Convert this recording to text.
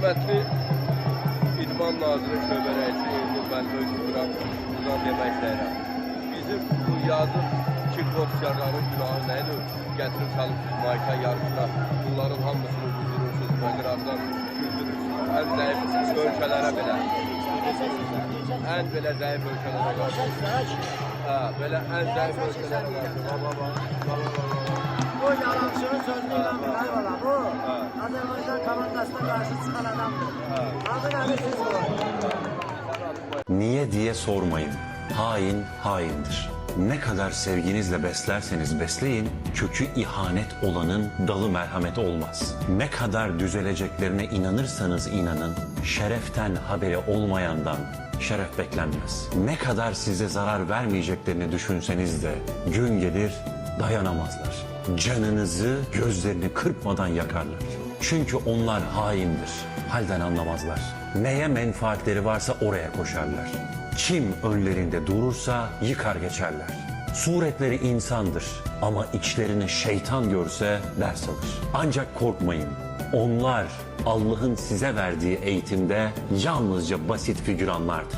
Hörmətli İdman Naziri Şöbə rəisi Eylül müəllim öz buradan demək istəyirəm. Bizim bu yazın kickboksçilərin günahı nədir? Gətirib salırsınız mayka yarışına. Bunların hamısını uydurursunuz və qıraqdan güldürürsünüz. Ən zəif ölkələrə belə. Ən belə zəif ölkələrə qarşı. Ha, belə ən zəif ölkələrə qarşı. Baba, baba, baba. Bu yalancının Komandasına karşı çıkan adamdır. Ha. Adı ne? Siz bu. Niye diye sormayın. Hain haindir. Ne kadar sevginizle beslerseniz besleyin, kökü ihanet olanın dalı merhamet olmaz. Ne kadar düzeleceklerine inanırsanız inanın, şereften haberi olmayandan şeref beklenmez. Ne kadar size zarar vermeyeceklerini düşünseniz de gün gelir dayanamazlar. Canınızı gözlerini kırpmadan yakarlar. Çünkü onlar haindir. Halden anlamazlar. Neye menfaatleri varsa oraya koşarlar. Kim önlerinde durursa yıkar geçerler. Suretleri insandır ama içlerini şeytan görse ders alır. Ancak korkmayın. Onlar Allah'ın size verdiği eğitimde yalnızca basit figüranlardır.